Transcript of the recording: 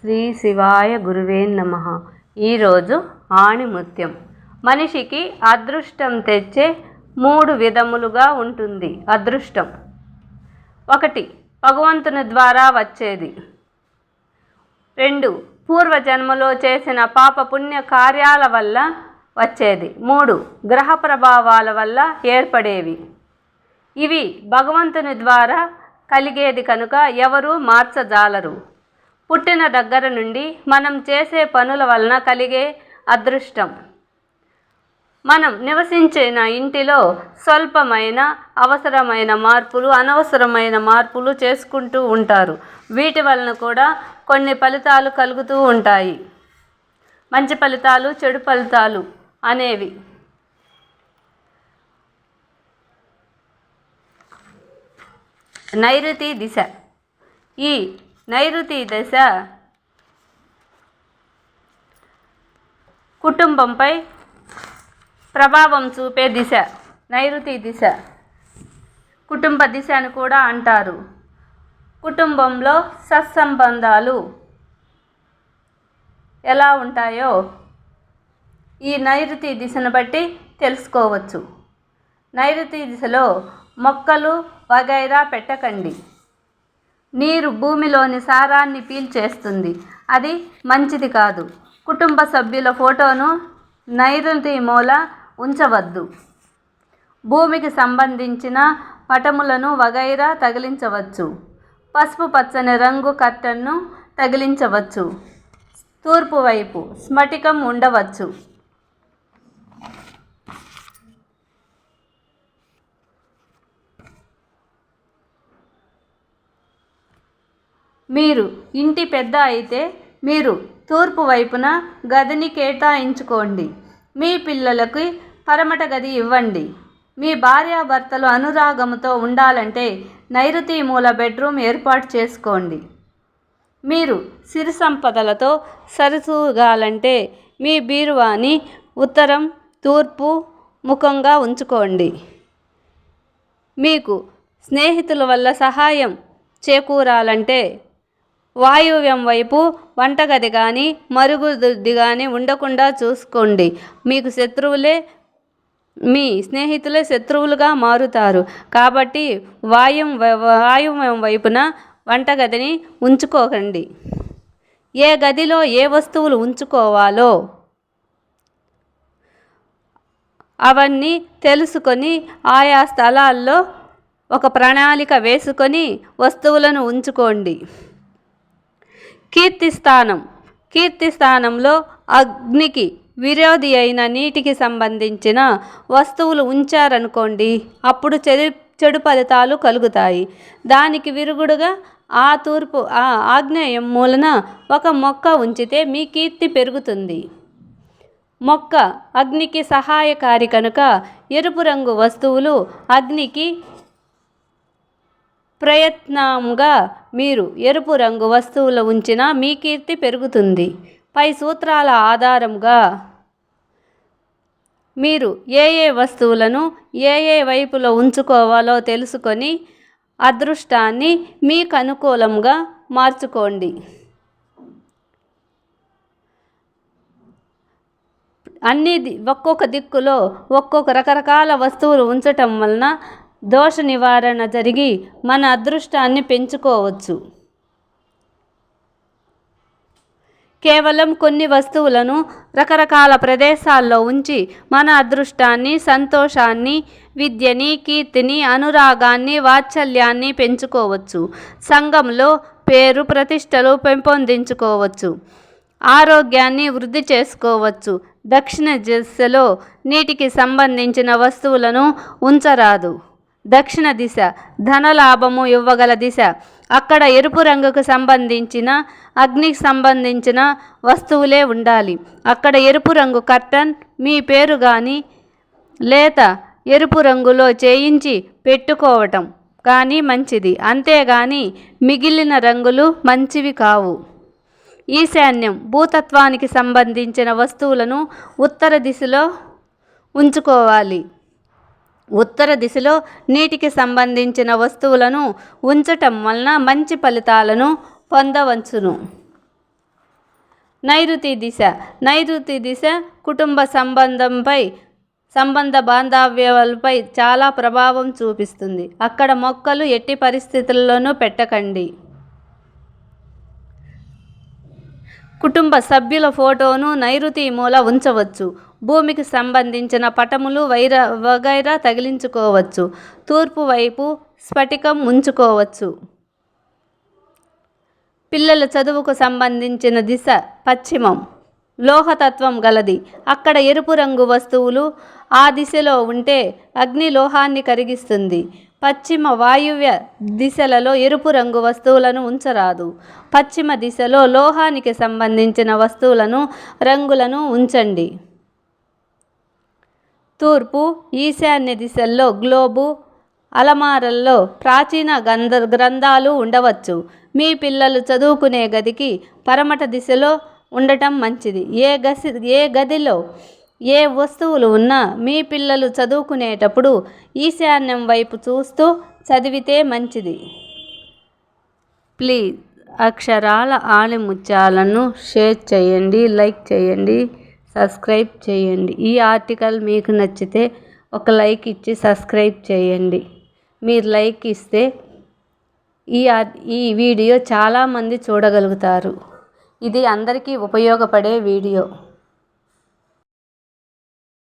శ్రీ శివాయ గురువే నమ. ఈరోజు ఆణిముత్యం. మనిషికి అదృష్టం తెచ్చే మూడు విధములుగా ఉంటుంది అదృష్టం. ఒకటి భగవంతుని ద్వారా వచ్చేది. రెండు పూర్వజన్మలో చేసిన పాప పుణ్య కార్యాల వల్ల వచ్చేది. మూడు గ్రహ ప్రభావాల వల్ల ఏర్పడేవి. ఇవి భగవంతుని ద్వారా కలిగేది కనుక ఎవరు మార్చజాలరు. పుట్టిన దగ్గర నుండి మనం చేసే పనుల వలన కలిగే అదృష్టం. మనం నివసించిన ఇంటిలో స్వల్పమైన అవసరమైన మార్పులు అనవసరమైన మార్పులు చేసుకుంటూ ఉంటారు. వీటి వలన కూడా కొన్ని ఫలితాలు కలుగుతూ ఉంటాయి. మంచి ఫలితాలు చెడు ఫలితాలు అనేవి. నైరుతి దిశ. ఈ నైరుతి దశ. కుటుంబంపై ప్రభావం చూపే దిశ నైరుతి దిశ. కుటుంబ దిశ అని కూడా అంటారు. కుటుంబంలో సత్సంబంధాలు ఎలా ఉంటాయో ఈ నైరుతి దిశను బట్టి తెలుసుకోవచ్చు. నైరుతి దిశలో మొక్కలు వగైరా పెట్టకండి. నీరు భూమిలోని సారాన్ని పీల్చేస్తుంది. అది మంచిది కాదు. కుటుంబ సభ్యుల ఫోటోను నైరుతి మూల ఉంచవద్దు. భూమికి సంబంధించిన పటములను వగైరా తగిలించవచ్చు. పసుపు పచ్చని రంగు కర్టన్ను తగిలించవచ్చు. తూర్పు వైపు స్మటికం ఉండవచ్చు. మీరు ఇంటి పెద్ద అయితే మీరు తూర్పు వైపున గదిని కేటాయించుకోండి. మీ పిల్లలకి పరమట గది ఇవ్వండి. మీ భార్యాభర్తలు అనురాగముతో ఉండాలంటే నైరుతి మూల బెడ్రూమ్ ఏర్పాటు చేసుకోండి. మీరు సిరి సంపదలతో సరితూగాలంటే మీ బీరువాని ఉత్తరం తూర్పు ముఖంగా ఉంచుకోండి. మీకు స్నేహితుల వల్ల సహాయం చేకూరాలంటే వాయువ్యం వైపు వంటగది కానీ మరుగుదొడ్డి కానీ ఉండకుండా చూసుకోండి. మీకు శత్రువులే మీ స్నేహితులే శత్రువులుగా మారుతారు. కాబట్టి వాయు వాయువ్యం వైపున వంటగదిని ఉంచుకోకండి. ఏ గదిలో ఏ వస్తువులు ఉంచుకోవాలో అవన్నీ తెలుసుకొని ఆయా స్థలాల్లో ఒక ప్రణాళిక వేసుకొని వస్తువులను ఉంచుకోండి. కీర్తిస్థానం. కీర్తిస్థానంలో అగ్నికి విరోధి అయిన నీటికి సంబంధించిన వస్తువులు ఉంచారనుకోండి అప్పుడు చెడు చెడు ఫలితాలు కలుగుతాయి. దానికి విరుగుడుగా ఆ తూర్పు ఆ ఆగ్నేయం మూలన ఒక మొక్క ఉంచితే మీ కీర్తి పెరుగుతుంది. మొక్క అగ్నికి సహాయకారి కనుక ఎరుపు రంగు వస్తువులు అగ్నికి ప్రయత్నంగా మీరు ఎరుపు రంగు వస్తువులు ఉంచినా మీ కీర్తి పెరుగుతుంది. పై సూత్రాల ఆధారంగా మీరు ఏ ఏ వస్తువులను ఏ ఏ వైపులో ఉంచుకోవాలో తెలుసుకొని అదృష్టాన్ని మీకు అనుకూలంగా మార్చుకోండి. అన్ని ఒక్కొక్క దిక్కులో ఒక్కొక్క రకరకాల వస్తువులు ఉంచటం వలన దోష నివారణ జరిగి మన అదృష్టాన్ని పెంచుకోవచ్చు. కేవలం కొన్ని వస్తువులను రకరకాల ప్రదేశాల్లో ఉంచి మన అదృష్టాన్ని సంతోషాన్ని విద్యని కీర్తిని అనురాగాన్ని వాత్సల్యాన్ని పెంచుకోవచ్చు. సంఘంలో పేరు ప్రతిష్టలు పెంపొందించుకోవచ్చు. ఆరోగ్యాన్ని వృద్ధి చేసుకోవచ్చు. దక్షిణ దిశలో నీటికి సంబంధించిన వస్తువులను ఉంచరాదు. దక్షిణ దిశ. ధనలాభము ఇవ్వగల దిశ. అక్కడ ఎరుపు రంగుకు సంబంధించిన అగ్నికి సంబంధించిన వస్తువులే ఉండాలి. అక్కడ ఎరుపు రంగు కర్టన్ మీ పేరు కానీ లేత ఎరుపు రంగులో చేయించి పెట్టుకోవటం కానీ మంచిది. అంతేగాని మిగిలిన రంగులు మంచివి కావు. ఈశాన్యం భూతత్వానికి సంబంధించిన వస్తువులను ఉత్తర దిశలో ఉంచుకోవాలి. ఉత్తర దిశలో నీటికి సంబంధించిన వస్తువులను ఉంచటం వలన మంచి ఫలితాలను పొందవచ్చును. నైరుతి దిశ. నైరుతి దిశ కుటుంబ సంబంధంపై సంబంధ బాంధవ్యాలపై చాలా ప్రభావం చూపిస్తుంది. అక్కడ మొక్కలు ఎట్టి పరిస్థితుల్లోనూ పెట్టకండి. కుటుంబ సభ్యుల ఫోటోను నైరుతి మూల ఉంచవచ్చు. భూమికి సంబంధించిన పటములు వైర వగైరా తగిలించుకోవచ్చు. తూర్పు వైపు స్ఫటికం ఉంచుకోవచ్చు. పిల్లల చదువుకు సంబంధించిన దిశ పశ్చిమం. లోహతత్వం గలది. అక్కడ ఎరుపు రంగు వస్తువులు ఆ దిశలో ఉంటే అగ్ని లోహాన్ని కరిగిస్తుంది. పశ్చిమ వాయువ్య దిశలలో ఎరుపు రంగు వస్తువులను ఉంచరాదు. పశ్చిమ దిశలో లోహానికి సంబంధించిన వస్తువులను రంగులను ఉంచండి. తూర్పు ఈశాన్య దిశల్లో గ్లోబు అలమారల్లో ప్రాచీన గంధ గ్రంథాలు ఉండవచ్చు. మీ పిల్లలు చదువుకునే గదికి పరమట దిశలో ఉండటం మంచిది. ఏ గసి ఏ గదిలో ఏ వస్తువులు ఉన్నా మీ పిల్లలు చదువుకునేటప్పుడు ఈశాన్యం వైపు చూస్తూ చదివితే మంచిది. ప్లీజ్ అక్షరాల ఆలిముత్యాలను షేర్ చేయండి లైక్ చేయండి. సబ్స్క్రైబ్ చేయండి. ఈ ఆర్టికల్ మీకు నచ్చితే ఒక లైక్ ఇచ్చి సబ్స్క్రైబ్ చేయండి. మీరు లైక్ ఇస్తే ఈ ఈ వీడియో చాలామంది చూడగలుగుతారు. ఇది అందరికీ ఉపయోగపడే వీడియో.